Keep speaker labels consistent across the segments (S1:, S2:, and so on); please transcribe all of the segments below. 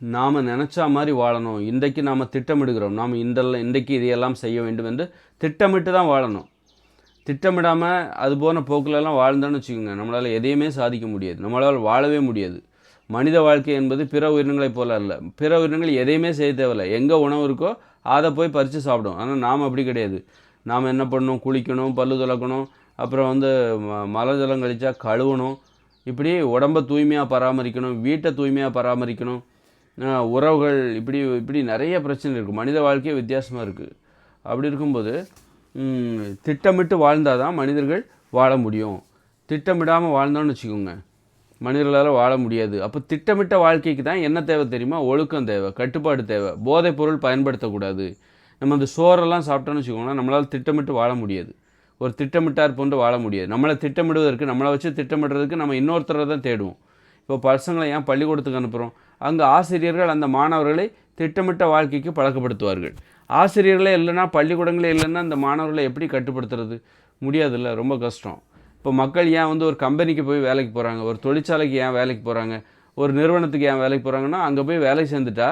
S1: நாம் நினச்சா மாதிரி வாழணும். இன்றைக்கு நாம் திட்டமிடுகிறோம். நாம் இந்தெல்லாம் இன்றைக்கு இதையெல்லாம் செய்ய வேண்டும் என்று திட்டமிட்டு தான் வாழணும். திட்டமிடாமல் அது போன போக்கிலெல்லாம் வாழ்ந்தோன்னு வச்சுக்கோங்க. நம்மளால் எதையுமே சாதிக்க முடியாது. நம்மளால் வாழவே முடியாது. மனித வாழ்க்கை என்பது பிற உயிரினங்களைப் போல அல்ல. பிற உயிரினங்கள் எதையுமே செய்ய தேவையில்லை. எங்கே உணவு இருக்கோ அதை போய் பறித்து சாப்பிடும். ஆனால் நாம் அப்படி கிடையாது. நாம் என்ன பண்ணணும்? குளிக்கணும் பல்லு துலக்கணும் அப்புறம் வந்து ம- ஜலம் கழிச்சா கழுவணும். இப்படி உடம்பை தூய்மையாக பராமரிக்கணும் வீட்டை தூய்மையாக பராமரிக்கணும். உறவுகள் இப்படி இப்படி நிறைய பிரச்சனை இருக்குது மனித வாழ்க்கையே வித்தியாசமாக இருக்குது அப்படி இருக்கும்போது திட்டமிட்டு வாழ்ந்தால் தான் மனிதர்கள் வாழ முடியும். திட்டமிடாமல் வாழ்ந்தோம்னு வச்சுக்கோங்க. மனிதர்களால் வாழ முடியாது. அப்போ திட்டமிட்ட வாழ்க்கைக்கு தான் என்ன தேவை தெரியுமா? ஒழுக்கம் தேவை கட்டுப்பாடு தேவை. போதைப் பொருள் பயன்படுத்தக்கூடாது. நம்ம அந்த சோறெல்லாம் சாப்பிட்டோன்னு வச்சுக்கோங்களேன் நம்மளால் திட்டமிட்டு வாழ முடியாது. ஒரு திட்டமிட்டார் போன்று வாழ முடியாது. நம்மளை திட்டமிடுவதற்கு நம்மளை வச்சு திட்டமிடுறதுக்கு நம்ம இன்னொருத்தரை தான் தேடுவோம். இப்போ பசங்களை ஏன் பள்ளிக்கூடத்துக்கு அனுப்புகிறோம் அங்கே ஆசிரியர்கள் அந்த மாணவர்களை திட்டமிட்ட வாழ்க்கைக்கு பழக்கப்படுத்துவார்கள். ஆசிரியர்களே இல்லைன்னா பள்ளிக்கூடங்களே இல்லைன்னா அந்த மாணவர்களை எப்படி கட்டுப்படுத்துறது? முடியாதுல்ல ரொம்ப கஷ்டம். இப்போ மக்கள் ஏன் வந்து ஒரு கம்பெனிக்கு போய் வேலைக்கு போகிறாங்க ஒரு தொழிற்சாலைக்கு ஏன் வேலைக்கு போகிறாங்க ஒரு நிறுவனத்துக்கு ஏன் வேலைக்கு போகிறாங்கன்னா அங்கே போய் வேலை சேர்ந்துட்டா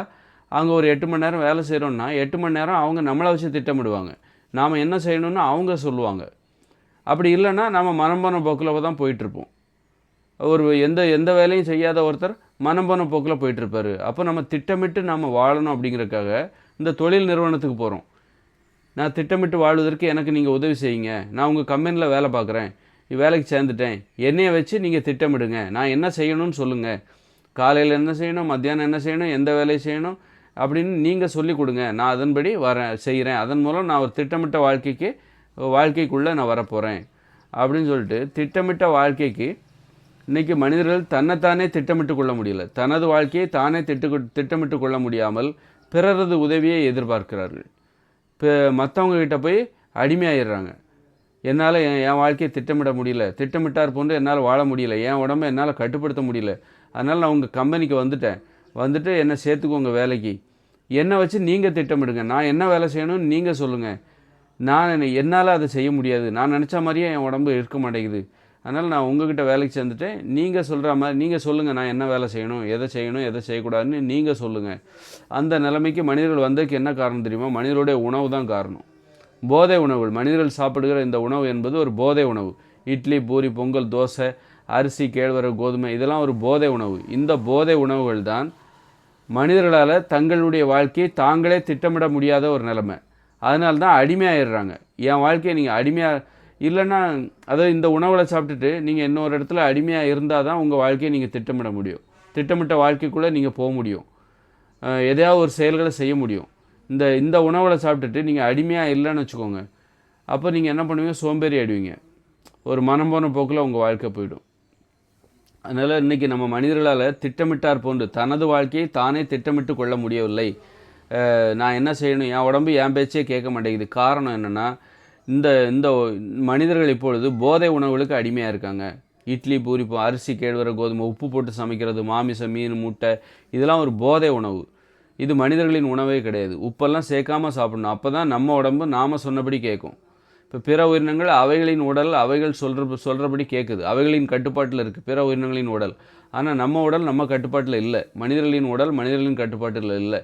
S1: அங்கே ஒரு எட்டு மணி நேரம் வேலை செய்கிறோம்னா எட்டு மணி நேரம் அவங்க நம்மளை வச்சு திட்டமிடுவாங்க. நாம் என்ன செய்யணும்னு அவங்க சொல்லுவாங்க. அப்படி இல்லைன்னா நம்ம மனம் போக்கில் தான் போயிட்டுருப்போம் ஒரு எந்த எந்த வேலையும் செய்யாத ஒருத்தர் மனம் போன போக்கில் போயிட்டுருப்பாரு. அப்போ நம்ம திட்டமிட்டு நம்ம வாழணும் அப்படிங்கிறதுக்காக இந்த தொழில் நிறுவனத்துக்கு போகிறோம் நான் திட்டமிட்டு வாழ்வதற்கு எனக்கு நீங்கள் உதவி செய்யுங்க. நான் உங்கள் கம்பெனியில் வேலை பார்க்குறேன். வேலைக்கு சேர்ந்துட்டேன். என்னையை வச்சு நீங்கள் திட்டமிடுங்க. நான் என்ன செய்யணும்னு சொல்லுங்கள் காலையில் என்ன செய்யணும்? மத்தியானம் என்ன செய்யணும்? எந்த வேலையை செய்யணும்? அப்படின்னு நீங்கள் சொல்லி கொடுங்க. நான் அதன்படி வரேன் செய்கிறேன் அதன் மூலம் நான் ஒரு திட்டமிட்ட வாழ்க்கைக்கு வாழ்க்கைக்குள்ளே நான் வரப்போகிறேன் அப்படின்னு சொல்லிட்டு திட்டமிட்ட வாழ்க்கைக்கு இன்றைக்கி மனிதர்கள் தன்னைத்தானே திட்டமிட்டு கொள்ள முடியல. தனது வாழ்க்கையை தானே திட்டு திட்டமிட்டு கொள்ள முடியாமல் பிறரது உதவியை எதிர்பார்க்கிறார்கள். இப்போ மற்றவங்க கிட்ட போய் அடிமையாயிடுறாங்க. என்னால் என் என் வாழ்க்கையை திட்டமிட முடியல. திட்டமிட்டார் போன்று என்னால் வாழ முடியல. என் உடம்பை என்னால் கட்டுப்படுத்த முடியல. அதனால் நான் உங்கள் கம்பெனிக்கு வந்துட்டேன். வந்துட்டு என்னை சேர்த்துக்கோங்க வேலைக்கு. என்னை வச்சு நீங்கள் திட்டமிடுங்க. நான் என்ன வேலை செய்யணும்னு நீங்கள் சொல்லுங்கள் நான் என்னை என்னால் அதை செய்ய முடியாது. நான் நினச்ச மாதிரியே என் உடம்பு இருக்க மாட்டேங்குது. அதனால் நான் உங்ககிட்ட வேலைக்கு சேர்ந்துட்டேன். நீங்கள் சொல்கிற மாதிரி நீங்கள் சொல்லுங்கள் நான் என்ன வேலை செய்யணும் எதை செய்யணும் எதை செய்யக்கூடாதுன்னு நீங்கள் சொல்லுங்கள் அந்த நிலைமைக்கு மனிதர்கள் வந்ததுக்கு என்ன காரணம் தெரியுமா? மனிதருடைய உணவு தான் காரணம். போதை உணவுகள் மனிதர்கள் சாப்பிடுகிற இந்த உணவு என்பது ஒரு போதை உணவு. இட்லி பூரி பொங்கல் தோசை அரிசி கேழ்வரகு கோதுமை இதெல்லாம் ஒரு போதை உணவு. இந்த போதை உணவுகள் தான் மனிதர்களால் தங்களுடைய வாழ்க்கையை தாங்களே திட்டமிட முடியாத ஒரு நிலைமை. அதனால தான் அடிமையாயிடுறாங்க. என் வாழ்க்கையை நீங்கள் அடிமையாக இல்லைன்னா அதை இந்த உணவில் சாப்பிட்டுட்டு நீங்கள் இன்னொரு இடத்துல அடிமையாக இருந்தால் தான் உங்கள் வாழ்க்கையை நீங்கள் திட்டமிட முடியும். திட்டமிட்ட வாழ்க்கைக்குள்ளே நீங்கள் போக முடியும். எதையாவது ஒரு செயல்களை செய்ய முடியும். இந்த இந்த உணவில் சாப்பிட்டுட்டு நீங்கள் அடிமையாக இல்லைன்னு வச்சுக்கோங்க. அப்போ நீங்கள் என்ன பண்ணுவீங்க? சோம்பேறி ஆயிடுவீங்க. ஒரு மனம் போன போக்கில் உங்கள் வாழ்க்கை போயிடும். அதனால் இன்றைக்கி நம்ம மனிதர்களால் திட்டமிட்டார் போன்று தனது வாழ்க்கையை தானே திட்டமிட்டு கொள்ள முடியவில்லை. நான் என்ன செய்யணும்? என் உடம்பு என் பேச்சே கேட்க மாட்டேங்குது. காரணம் என்னென்னா இந்த இந்த மனிதர்கள் இப்பொழுது போதை உணவுகளுக்கு அடிமையாக இருக்காங்க. இட்லி பூரி அரிசி கேழ்வர கோதுமை உப்பு போட்டு சமைக்கிறது மாமிசம் மீன் முட்டை இதெல்லாம் ஒரு போதை உணவு. இது மனிதர்களின் உணவே கிடையாது. உப்பெல்லாம் சேர்க்காம சாப்பிடணும். அப்போ தான் நம்ம உடம்பு நாம் சொன்னபடி கேட்கும். இப்போ பிற உயிரினங்கள் அவைகளின் உடல் அவைகள் சொல்கிற சொல்கிறபடி கேட்குது. அவைகளின் கட்டுப்பாட்டில் இருக்குது பிற உயிரினங்களின் உடல். ஆனால் நம்ம உடல் நம்ம கட்டுப்பாட்டில் இல்லை. மனிதர்களின் உடல் மனிதர்களின் கட்டுப்பாட்டில் இல்லை.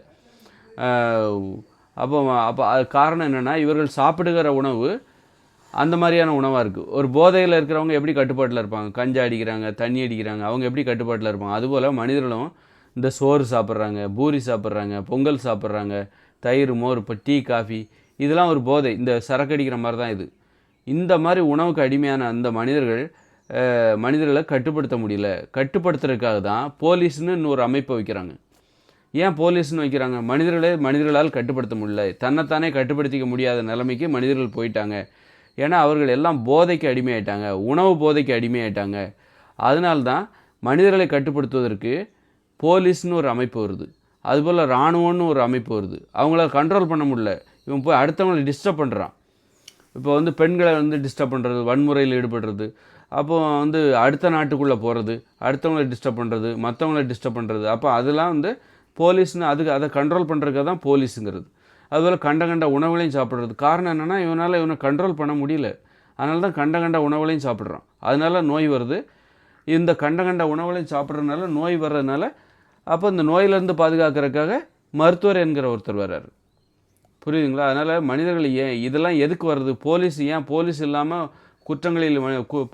S1: அப்போ அப்போ அது காரணம் என்னென்னா இவர்கள் சாப்பிடுகிற உணவு அந்த மாதிரியான உணவாக இருக்குது ஒரு போதையில் இருக்கிறவங்க எப்படி கட்டுப்பாட்டில் இருப்பாங்க? கஞ்சா அடிக்கிறாங்க தண்ணி அடிக்கிறாங்க அவங்க எப்படி கட்டுப்பாட்டில் இருப்பாங்க? அதுபோல் மனிதர்களும் இந்த சோறு சாப்பிட்றாங்க பூரி சாப்பிட்றாங்க பொங்கல் சாப்பிட்றாங்க தயிர் மோர் இப்போ டீ காஃபி இதெல்லாம் ஒரு போதை. இந்த சரக்கு அடிக்கிற மாதிரி தான் இது. இந்த மாதிரி உணவுக்கு அடிமையான அந்த மனிதர்கள் மனிதர்களை கட்டுப்படுத்த முடியல. கட்டுப்படுத்துறதுக்காக தான் போலீஸ்னு இன்னொரு அமைப்பை வைக்கிறாங்க. ஏன் போலீஸ்னு வைக்கிறாங்க? மனிதர்களே மனிதர்களால் கட்டுப்படுத்த முடியல. தன்னைத்தானே கட்டுப்படுத்திக்க முடியாத நிலைமைக்கு மனிதர்கள் போயிட்டாங்க. ஏன்னா அவர்கள் எல்லாம் போதைக்கு அடிமையாயிட்டாங்க. உணவு போதைக்கு அடிமையாயிட்டாங்க. அதனால்தான் மனிதர்களை கட்டுப்படுத்துவதற்கு போலீஸ்னு ஒரு அமைப்பு வருது. அதுபோல் இராணுவம்னு ஒரு அமைப்பு வருது. அவங்கள கண்ட்ரோல் பண்ண முடியல. இவன் போய் அடுத்தவங்களை டிஸ்டர்ப் பண்ணுறான் இப்போ வந்து பெண்களை வந்து டிஸ்டர்ப் பண்ணுறது வன்முறையில் ஈடுபடுறது. அப்போ வந்து அடுத்த நாட்டுக்குள்ளே போகிறது அடுத்தவங்களை டிஸ்டர்ப் பண்ணுறது மற்றவங்கள டிஸ்டர்ப் பண்ணுறது அப்போ அதெல்லாம் வந்து போலீஸ்னு அதுக்கு அதை கண்ட்ரோல் பண்ணுறதுக்கு தான் போலீஸுங்கிறது. அதுபோல் கண்ட கண்ட உணவுகளையும் சாப்பிட்றது. காரணம் என்னென்னா இவனால் இவனை கண்ட்ரோல் பண்ண முடியல. அதனால தான் கண்ட கண்ட உணவுகளையும் சாப்பிட்றான். அதனால நோய் வருது. இந்த கண்ட கண்ட உணவுகளையும் சாப்பிட்றதுனால நோய் வர்றதுனால அப்போ இந்த நோயிலேருந்து பாதுகாக்கிறதுக்காக மருத்துவர் என்கிற ஒருத்தர் வர்றாரு. புரியுதுங்களா? அதனால் மனிதர்கள் ஏன் இதெல்லாம் எதுக்கு வருது? போலீஸ் ஏன் போலீஸ் இல்லாமல் குற்றங்களில்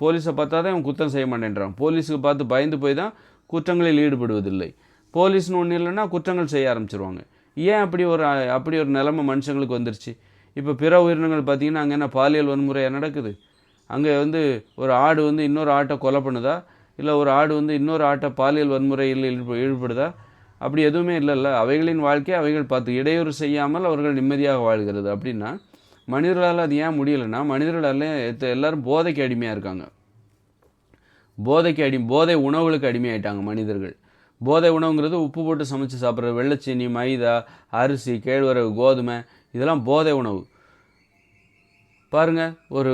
S1: போலீஸை பார்த்தா தான் இவன் குற்றம் செய்ய மாட்டேன்றான். போலீஸுக்கு பார்த்து பயந்து போய் தான் குற்றங்களில் ஈடுபடுவதில்லை. போலீஸ்னு ஒன்று இல்லைன்னா குற்றங்கள் செய்ய ஆரம்பிச்சிருவாங்க. ஏன் அப்படி ஒரு அப்படி ஒரு நிலைமை மனுஷங்களுக்கு வந்துருச்சு? இப்போ பிற உயிரினங்கள் பார்த்தீங்கன்னா அங்கே என்ன பாலியல் வன்முறையாக நடக்குது? அங்கே வந்து ஒரு ஆடு வந்து இன்னொரு ஆட்டை கொலை பண்ணுதா? இல்லை ஒரு ஆடு வந்து இன்னொரு ஆட்டை பாலியல் வன்முறையில் ஈடுபடுதா? அப்படி எதுவுமே இல்லைல்ல. அவைகளின் வாழ்க்கை அவைகள் பார்த்து இடையூறு செய்யாமல் அவர்கள் நிம்மதியாக வாழ்கிறது. அப்படின்னா மனிதர்களால் அது ஏன் முடியலைன்னா மனிதர்களால் எல்லோரும் எல்லாரும் போதைக்கு அடிமையாக இருக்காங்க. போதைக்கு அடி போதை உணவுகளுக்கு அடிமையாயிட்டாங்க மனிதர்கள். போதை உணவுங்கிறது உப்பு போட்டு சமைச்சு சாப்பிட்ற வெள்ளைச்சீனி மைதா அரிசி கேழ்வரகு கோதுமை இதெல்லாம் போதை உணவு. பாருங்க ஒரு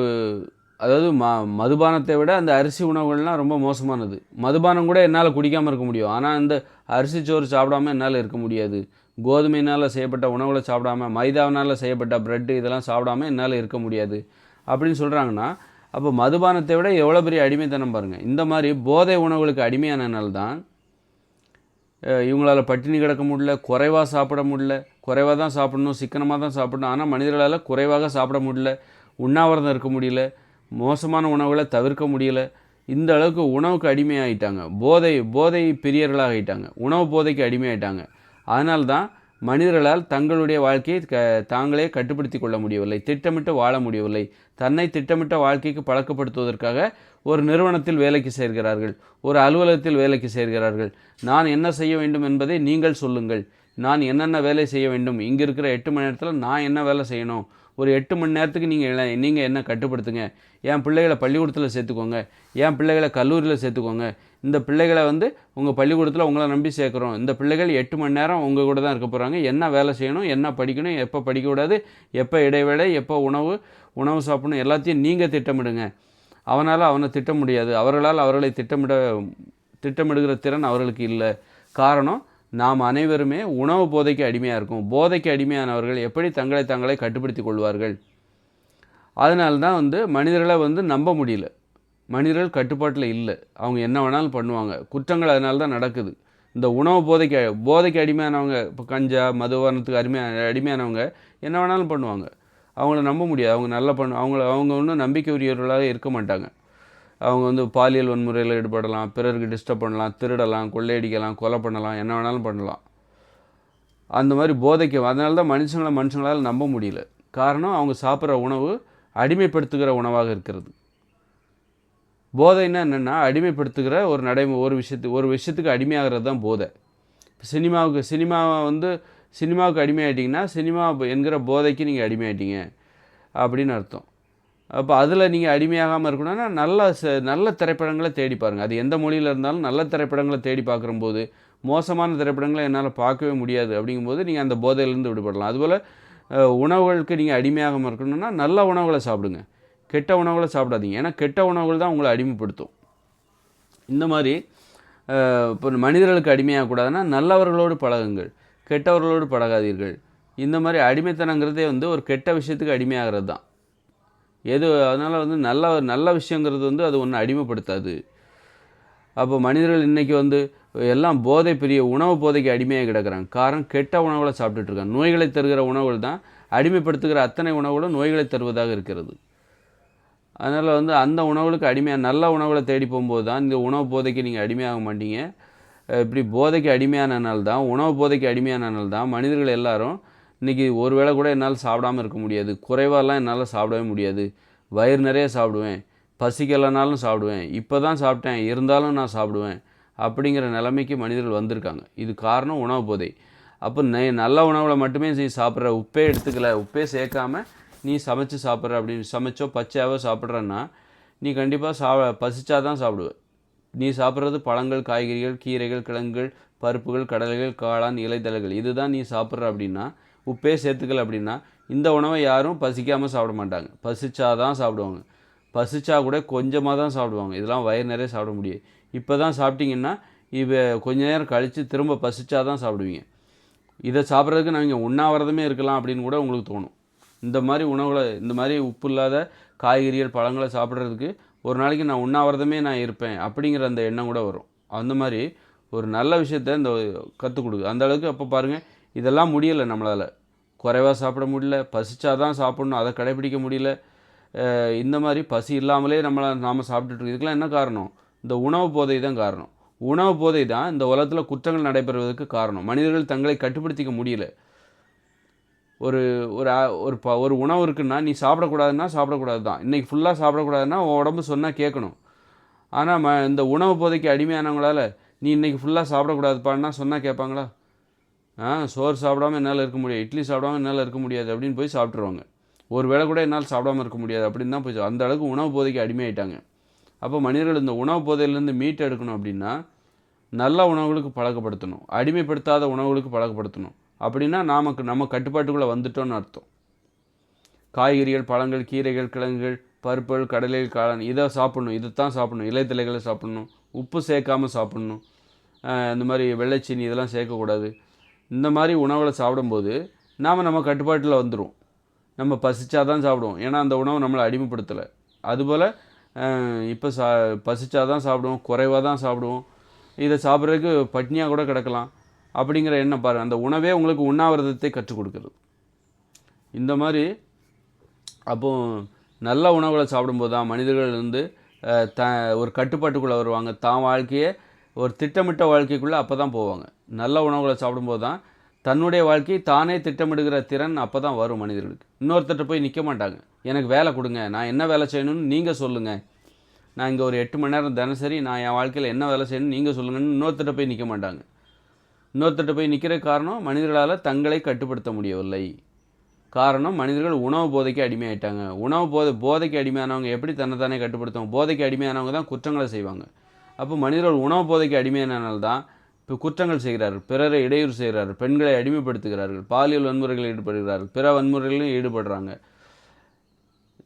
S1: அதாவது ம மதுபானத்தை விட அந்த அரிசி உணவுகள்லாம் ரொம்ப மோசமானது. மதுபானம் கூட என்னால் குடிக்காமல் இருக்க முடியும். ஆனால் இந்த அரிசி சோறு சாப்பிடாம என்னால் இருக்க முடியாது. கோதுமையினால் செய்யப்பட்ட உணவுகளை சாப்பிடாம மைதாவினால் செய்யப்பட்ட ப்ரெட்டு இதெல்லாம் சாப்பிடாம என்னால் இருக்க முடியாது. அப்படின்னு சொல்கிறாங்கன்னா அப்போ மதுபானத்தை விட எவ்வளோ பெரிய அடிமைத்தனம் பாருங்கள் இந்த மாதிரி போதை உணவுகளுக்கு அடிமையானனால தான் இவங்களால் பட்டினி கிடக்க முடியல குறைவாக சாப்பிட முடியல. குறைவாக தான் சாப்பிடணும் சிக்கனமாக தான் சாப்பிடணும். ஆனால் மனிதர்களால் குறைவாக சாப்பிட முடியல உண்ணாவிரதம் இருக்க முடியல மோசமான உணவுகளை தவிர்க்க முடியல. இந்த அளவுக்கு உணவுக்கு அடிமையாகிட்டாங்க போதை போதை பெரியர்களாக ஆகிட்டாங்க உணவு போதைக்கு அடிமையாயிட்டாங்க. அதனால் தான் மனிதர்களால் தங்களுடைய வாழ்க்கையை க தாங்களே கட்டுப்படுத்தி கொள்ள முடியவில்லை திட்டமிட்டு வாழ முடியவில்லை. தன்னை திட்டமிட்ட வாழ்க்கைக்கு பழக்கப்படுத்துவதற்காக ஒரு நிறுவனத்தில் வேலைக்கு சேர்கிறார்கள் ஒரு அலுவலகத்தில் வேலைக்கு சேர்கிறார்கள். நான் என்ன செய்ய வேண்டும் என்பதை நீங்கள் சொல்லுங்கள். நான் என்னென்ன வேலை செய்ய வேண்டும்? இங்கே இருக்கிற எட்டு மணி நேரத்தில் நான் என்ன வேலை செய்யணும்? ஒரு எட்டு மணி நேரத்துக்கு நீங்கள் நீங்கள் என்ன கட்டுப்படுத்துங்க? என் பிள்ளைகளை பள்ளிக்கூடத்தில் சேர்த்துக்கோங்க. என் பிள்ளைகளை கல்லூரியில் சேர்த்துக்கோங்க. இந்த பிள்ளைகளை வந்து உங்கள் பள்ளிக்கூடத்தில் உங்களை நம்பி சேர்க்குறோம். இந்த பிள்ளைகள் எட்டு மணி நேரம் உங்கள் கூட தான் இருக்க போகிறாங்க என்ன வேலை செய்யணும் என்ன படிக்கணும் எப்போ படிக்கக்கூடாது எப்போ இடைவேளை எப்போ உணவு உணவு சாப்பிடணும் எல்லாத்தையும் நீங்கள் திட்டமிடுங்க. அவனால் அவனை திட்ட முடியாது. அவர்களால் அவர்களை திட்டமிட திட்டமிடுகிற திறன் அவர்களுக்கு இல்லை. காரணம் நாம் அனைவருமே உணவு போதைக்கு அடிமையாக இருக்கும். போதைக்கு அடிமையானவர்கள் எப்படி தங்களை தங்களை கட்டுப்படுத்தி கொள்வார்கள்? அதனால தான் வந்து மனிதர்களை வந்து நம்ப முடியல. மனிதர்கள் கட்டுப்பாட்டில் இல்லை. அவங்க என்ன வேணாலும் பண்ணுவாங்க. குற்றங்கள் அதனால தான் நடக்குது. இந்த உணவு போதைக்கு போதைக்கு அடிமையானவங்க இப்போ கஞ்சா மதுவானத்துக்கு அடிமையான அடிமையானவங்க என்ன வேணாலும் பண்ணுவாங்க. அவங்கள நம்ப முடியாது. அவங்க நல்லா பண்ண அவங்கள அவங்க ஒன்றும் நம்பிக்கை உரியவர்களாக இருக்க மாட்டாங்க. அவங்க வந்து பாலியல் வன்முறையில் ஈடுபடலாம் பிறருக்கு டிஸ்டர்ப் பண்ணலாம் திருடலாம் கொள்ளையடிக்கலாம் கொலை பண்ணலாம் என்ன வேணாலும் பண்ணலாம். அந்த மாதிரி போதைக்கு அதனால தான் மனுஷங்களை மனுஷங்களால் நம்ப முடியல. காரணம் அவங்க சாப்பிட்ற உணவு அடிமைப்படுத்துகிற உணவாக இருக்கிறது. போதைன்னா என்னென்னா அடிமைப்படுத்துகிற ஒரு நடைமுறை ஒரு விஷயத்துக்கு ஒரு விஷயத்துக்கு அடிமையாகிறது தான் போதை. சினிமாவுக்கு சினிமாவை வந்து சினிமாவுக்கு அடிமையாயிட்டிங்கன்னா சினிமா என்கிற போதைக்கு நீங்கள் அடிமையாயிட்டீங்க அப்படின்னு அர்த்தம். அப்போ அதில் நீங்கள் அடிமையாகாமல் இருக்கணும்னா நல்ல ச நல்ல திரைப்படங்களை தேடி பாருங்கள் அது எந்த மொழியில் இருந்தாலும் நல்ல திரைப்படங்களை தேடி பார்க்குறம்போது மோசமான திரைப்படங்களை என்னால் பார்க்கவே முடியாது அப்படிங்கும்போது நீங்கள் அந்த போதையிலேருந்து விடுபடலாம். அதுபோல் உணவுகளுக்கு நீங்கள் அடிமையாகாமல் இருக்கணும்னா நல்ல உணவுகளை சாப்பிடுங்க. கெட்ட உணவுகளை சாப்பிடாதீங்க. ஏன்னா கெட்ட உணவுகள் தான் உங்களை அடிமைப்படுத்தும். இந்த மாதிரி இப்போ மனிதர்களுக்கு அடிமையாகக்கூடாதுன்னா நல்லவர்களோடு பழகுங்கள். கெட்டவர்களோடு பழகாதீர்கள். இந்த மாதிரி அடிமைத்தனங்கிறதே வந்து ஒரு கெட்ட விஷயத்துக்கு அடிமையாகிறது தான். எது அதனால் வந்து நல்ல நல்ல விஷயங்கிறது வந்து அது ஒன்று அடிமைப்படுத்தாது. அப்போ மனிதர்கள் இன்றைக்கி வந்து எல்லாம் போதை பெரிய உணவு போதைக்கு அடிமையாக கிடக்கிறாங்க. காரணம் கெட்ட உணவுகளை சாப்பிட்டுட்ருக்காங்க நோய்களை தருகிற உணவுகள் தான் அடிமைப்படுத்துகிற அத்தனை உணவுகளும் நோய்களை தருவதாக இருக்கிறது. அதனால் வந்து அந்த உணவுகளுக்கு அடிமையாக நல்ல உணவுகளை தேடி போகும்போது தான் இந்த உணவு போதைக்கு நீங்கள் அடிமையாக மாட்டீங்க. இப்படி போதைக்கு அடிமையானனால தான் உணவு போதைக்கு அடிமையானனால தான். மனிதர்கள் எல்லாரும் இன்றைக்கி ஒரு வேளை கூட என்னால் சாப்பிடாம இருக்க முடியாது. குறைவாலாம் என்னால் சாப்பிடவே முடியாது. வயிறு நிறைய சாப்பிடுவேன். பசிக்கலைனாலும் சாப்பிடுவேன். இப்போ தான் சாப்பிட்டேன். இருந்தாலும் நான் சாப்பிடுவேன். அப்படிங்கிற நிலைமைக்கு மனிதர்கள் வந்திருக்காங்க. இது காரணம் உணவு போதை. அப்போ நெ நல்ல உணவில் மட்டுமே நீ சாப்பிட்ற உப்பே எடுத்துக்கல உப்பே சேர்க்காம நீ சமைச்சு சாப்பிட்ற அப்படின்னு சமைச்சோ பச்சையாவோ சாப்பிட்றன்னா நீ கண்டிப்பாக சா பசிச்சா தான் சாப்பிடுவேன் நீ சாப்பிட்றது பழங்கள் காய்கறிகள் கீரைகள் கிழங்குகள் பருப்புகள் கடலைகள் காளான் இலைதழைகள் இதுதான் நீ சாப்பிட்ற அப்படின்னா உப்பே சேர்த்துக்கல அப்படின்னா இந்த உணவை யாரும் பசிக்காமல் சாப்பிட மாட்டாங்க. பசிச்சா தான் சாப்பிடுவாங்க. பசிச்சா கூட கொஞ்சமாக தான் சாப்பிடுவாங்க. இதெல்லாம் வயிறு நிறைய சாப்பிட முடியும் இப்போ தான் சாப்பிட்டிங்கன்னா இப்போ கொஞ்ச நேரம் கழித்து திரும்ப பசிச்சா தான் சாப்பிடுவீங்க. இதை சாப்பிட்றதுக்கு நாங்கள் உண்ணாவிரதமே இருக்கலாம் அப்படின்னு கூட உங்களுக்கு தோணும். இந்த மாதிரி உணவுகளை இந்த மாதிரி உப்பு இல்லாத காய்கறிகள் பழங்களை சாப்பிட்றதுக்கு ஒரு நாளைக்கு நான் உண்ணாவிரதமே நான் இருப்பேன் அப்படிங்கிற அந்த எண்ணம் கூட வரும். அந்த மாதிரி ஒரு நல்ல விஷயத்த இந்த கற்றுக் கொடுக்குது. அந்த அளவுக்கு அப்போ பாருங்கள் இதெல்லாம் முடியலை நம்மளால். குறைவாக சாப்பிட முடியல பசிச்சாதான் சாப்பிடணும் அதை கடைப்பிடிக்க முடியல. இந்த மாதிரி பசி இல்லாமலே நம்மளை நாம் சாப்பிட்டுட்டு இதுக்கெலாம் என்ன காரணம்? இந்த உணவு போதை தான் காரணம். உணவு போதை தான் இந்த உலகத்தில் குற்றங்கள் நடைபெறுவதற்கு காரணம். மனிதர்கள் தங்களை கட்டுப்படுத்திக்க முடியல. ஒரு ஒரு ஒரு ப ஒரு உணவு இருக்குன்னா நீ சாப்பிடக்கூடாதுன்னா சாப்பிடக்கூடாது தான் இன்றைக்கி ஃபுல்லாக சாப்பிடக்கூடாதுன்னா உன் உடம்பு சொன்னால் கேட்கணும். ஆனால் ம இந்த உணவு போதைக்கு அடிமையானவங்களால் நீ இன்றைக்கி ஃபுல்லாக சாப்பிடக்கூடாதுப்பான்னா சொன்னால் கேட்பாங்களா? ஆ சோறு சாப்பிடாம என்னால் இருக்க முடியாது. இட்லி சாப்பிடாம என்னால் இருக்க முடியாது அப்படின்னு போய் சாப்பிட்ருவாங்க ஒரு வேளை கூட என்னால் சாப்பிடாம இருக்க முடியாது அப்படின்னு தான் போய் அந்த அளவுக்கு உணவு போதைக்கு அடிமையாயிட்டாங்க. அப்போ மனிதர்கள் இந்த உணவு போதையிலேருந்து மீட்டு எடுக்கணும் அப்படின்னா நல்ல உணவுகளுக்கு பழக்கப்படுத்தணும். அடிமைப்படுத்தாத உணவுகளுக்கு பழக்கப்படுத்தணும். அப்படின்னா நாமக்கு நம்ம கட்டுப்பாட்டுக்குள்ளே வந்துட்டோன்னு அர்த்தம். காய்கறிகள் பழங்கள் கீரைகள் கிழங்குகள் பருப்புகள் கடலைகள் காளான் இதை சாப்பிடணும் இதைத்தான் சாப்பிட்ணும் இலைத்தலைகளை சாப்பிட்ணும் உப்பு சேர்க்காம சாப்பிட்ணும் இந்த மாதிரி வெள்ளைச்சீனி இதெல்லாம் சேர்க்கக்கூடாது. இந்த மாதிரி உணவுகளை சாப்பிடும்போது நாம் நம்ம கட்டுப்பாட்டில் வந்துடும் நம்ம பசிச்சாதான் சாப்பிடுவோம். ஏன்னா அந்த உணவு நம்மளை அடிமைப்படுத்தலை. அதுபோல் இப்போ சா பசிச்சாதான் சாப்பிடுவோம் குறைவாக தான் சாப்பிடுவோம். இதை சாப்பிட்றதுக்கு பட்னியாக கூட கிடக்கலாம். அப்படிங்கிற எண்ணம் பாருங்கள் அந்த உணவே உங்களுக்கு உண்ணாவிரதத்தை கற்றுக் கொடுக்குறது இந்த மாதிரி அப்போ நல்ல உணவுகளை சாப்பிடும்போது தான் மனிதர்கள் வந்து த ஒரு கட்டுப்பாட்டுக்குள்ளே வருவாங்க. தான் வாழ்க்கையை ஒரு திட்டமிட்ட வாழ்க்கைக்குள்ளே அப்போ தான் போவாங்க. நல்ல உணவுகளை சாப்பிடும்போது தான் தன்னுடைய வாழ்க்கையை தானே திட்டமிடுகிற திறன் அப்போ தான் வரும் மனிதர்களுக்கு. இன்னொருத்தட்ட போய் நிற்க மாட்டாங்க. எனக்கு வேலை கொடுங்க நான் என்ன வேலை செய்யணும்னு நீங்கள் சொல்லுங்கள் நான் இங்கே ஒரு எட்டு மணி நேரம் தினசரி நான் என் வாழ்க்கையில் என்ன வேலை செய்யணும்னு நீங்கள் சொல்லுங்கன்னு இன்னொருத்தட்ட போய் நிற்க மாட்டாங்க. இன்னொருத்தட்ட போய் நிற்கிற காரணம் மனிதர்களால் தங்களை கட்டுப்படுத்த முடியவில்லை. காரணம் மனிதர்கள் உணவு போதைக்கு அடிமையாயிட்டாங்க. உணவு போதை போதைக்கு அடிமையானவங்க எப்படி தன்னைத்தானே கட்டுப்படுத்துவாங்க? போதைக்கு அடிமையானவங்க தான் குற்றங்களை செய்வாங்க. அப்போ மனிதர்கள் உணவு போதைக்கு அடிமையானால் தான் இப்போ குற்றங்கள் செய்கிறார்கள். பிறரை இடையூறு செய்கிறார்கள். பெண்களை அடிமைப்படுத்துகிறார்கள். பாலியல் வன்முறைகளில் ஈடுபடுகிறார்கள். பிற வன்முறைகளிலும் ஈடுபடுறாங்க.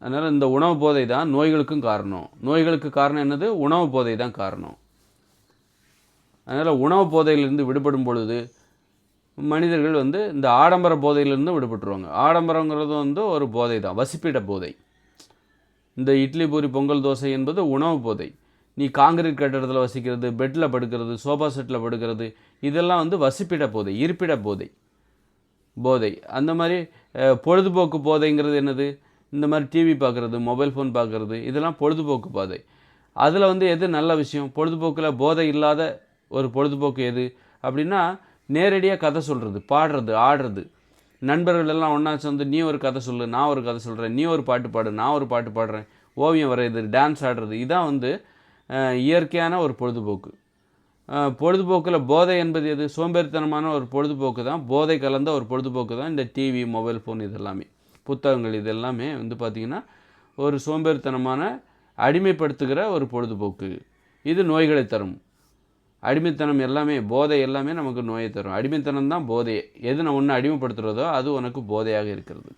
S1: அதனால் இந்த உணவு போதை தான் நோய்களுக்கும் காரணம். நோய்களுக்கு காரணம் என்னது? உணவு போதை தான் காரணம். அதனால் உணவு போதையிலிருந்து விடுபடும் பொழுது மனிதர்கள் வந்து இந்த ஆடம்பர போதையிலிருந்து விடுபட்டுருவாங்க. ஆடம்பரங்கிறது வந்து ஒரு போதை தான் வசிப்பிட போதை. இந்த இட்லி பூரி பொங்கல் தோசை என்பது உணவு போதை. நீ காங்கிரீட் கட்டடத்தில் வசிக்கிறது பெட்டில் படுக்கிறது சோஃபா செட்டில் படுக்கிறது இதெல்லாம் வந்து வசிப்பிட போதை இருப்பிட போதை. போதை. அந்த மாதிரி பொழுதுபோக்கு போதைங்கிறது என்னது? இந்த மாதிரி டிவி பார்க்குறது மொபைல் ஃபோன் பார்க்குறது இதெல்லாம் பொழுதுபோக்கு போதை. அதில் வந்து எது நல்ல விஷயம்? பொழுதுபோக்கில் போதை இல்லாத ஒரு பொழுதுபோக்கு எது? அப்படின்னா நேரடியாக கதை சொல்கிறது பாடுறது ஆடுறது. நண்பர்கள் எல்லாம் ஒன்றா சேர்ந்து நீ ஒரு கதை சொல்லு நான் ஒரு கதை சொல்கிறேன் நீ ஒரு பாட்டு பாடு நான் ஒரு பாட்டு பாடுறேன் ஓவியம் வரைகிறது டான்ஸ் ஆடுறது. இதான் வந்து இயற்கையான ஒரு பொழுதுபோக்கு. பொழுதுபோக்கில் போதை என்பது எது? சோம்பேறித்தனமான ஒரு பொழுதுபோக்கு தான். போதை கலந்த ஒரு பொழுதுபோக்கு தான். இந்த டிவி மொபைல் ஃபோன் இதெல்லாமே. புத்தகங்கள் இதெல்லாமே வந்து பார்த்திங்கன்னா ஒரு சோம்பேறித்தனமான அடிமைப்படுத்துகிற ஒரு பொழுதுபோக்கு. இது நோய்களை தரும். அடிமைத்தனம் எல்லாமே போதை எல்லாமே நமக்கு நோயை தரும். அடிமைத்தனம் தான் போதையே எது நான் ஒன்று அடிமைப்படுத்துகிறதோ அது உனக்கு போதையாக இருக்கிறது.